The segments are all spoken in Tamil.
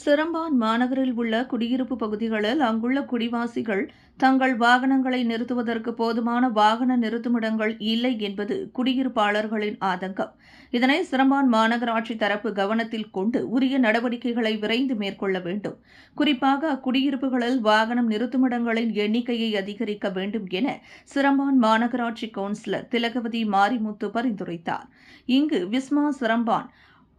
சிரம்பான் மாநகரில் உள்ள குடியிருப்பு பகுதிகளில் அங்குள்ள குடிவாசிகள் தங்கள் வாகனங்களை நிறுத்துவதற்கு போதுமான வாகன நிறுத்துமிடங்கள் இல்லை என்பது குடியிருப்பாளர்களின் ஆதங்கம். இதனை சிரம்பான் மாநகராட்சி தரப்பு கவனத்தில் கொண்டு உரிய நடவடிக்கைகளை விரைந்து மேற்கொள்ள வேண்டும். குறிப்பாக அக்குடியிருப்புகளில் வாகனம் நிறுத்துமிடங்களின் எண்ணிக்கையை அதிகரிக்க வேண்டும் என சிரம்பான் மாநகராட்சி கவுன்சிலர் திலகவதி மாரிமுத்து பரிந்துரைத்தார். இங்கு விஸ்மா சிரம்பான்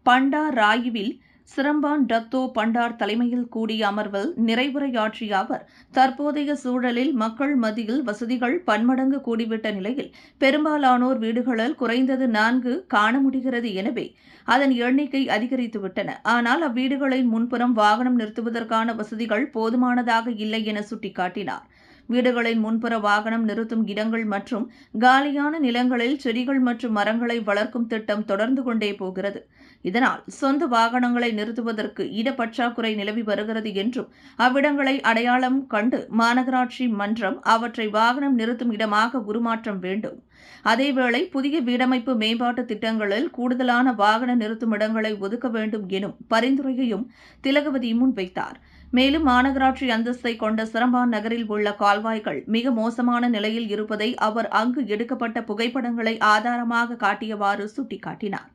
பண்டா ராயுவில் சிரம்பான் டத்தோ பண்டார் தலைமையில் கூடிய அமர்வில் நிறைவுரையாற்றிய அவர் தற்போதைய சூழலில் மக்கள் மத்தியில் வசதிகள் பன்மடங்கு கூடிவிட்ட நிலையில் பெரும்பாலானோர் வீடுகளில் குறைந்தது நான்கு காண முடிகிறது எனவே அதன் எண்ணிக்கை அதிகரித்துவிட்டன ஆனால் அவ்வீடுகளின் முன்புறம் வாகனம் நிறுத்துவதற்கான வசதிகள் போதுமானதாக இல்லை என சுட்டிக்காட்டினார். வீடுகளின் முன்புற வாகனம் நிறுத்தும் இடங்கள் மற்றும் காலியான நிலங்களில் செடிகள் மற்றும் மரங்களை வளர்க்கும் திட்டம் தொடர்ந்து கொண்டே போகிறது. இதனால் சொந்த வாகனங்களை நிறுத்துவதற்கு இடப்பற்றாக்குறை நிலவி வருகிறது என்றும் அவ்விடங்களை அடையாளம் கண்டு மாநகராட்சி மன்றம் அவற்றை வாகனம் நிறுத்தும் இடமாக உருமாற்றம் வேண்டும். அதேவேளை புதிய வீடமைப்பு மேம்பாட்டு திட்டங்களில் கூடுதலான வாகன நிறுத்தும் இடங்களை ஒதுக்க வேண்டும் எனும் பரிந்துரையையும் திலகவதி முன்வைத்தார். மேலும் மாநகராட்சி அந்தஸ்தை கொண்ட சிரம்பான் நகரில் உள்ள கால்வாய்கள் மிக மோசமான நிலையில் இருப்பதை அவர் அங்கு எடுக்கப்பட்ட புகைப்படங்களை ஆதாரமாக காட்டியவாறு சுட்டிக்காட்டினார்.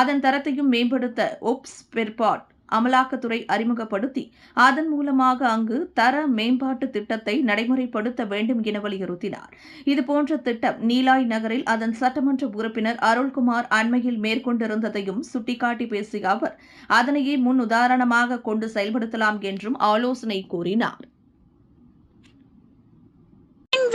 அதன் தரத்தையும் மேம்படுத்த ஒப்ஸ் பெர்பாட் அமலாக்கத்துறை அறிமுகப்படுத்தி அதன் மூலமாக அங்கு தர மேம்பாட்டு திட்டத்தை நடைமுறைப்படுத்த வேண்டும் என வலியுறுத்தினார். இதுபோன்ற திட்டம் நீலாய் நகரில் அதன் சட்டமன்ற உறுப்பினர் அருள்குமார் அண்மையில் மேற்கொண்டிருந்ததையும் சுட்டிக்காட்டி பேசிய அவர் அதனையே முன் உதாரணமாக கொண்டு செயல்படுத்தலாம் என்றும் ஆலோசனை கூறினார்.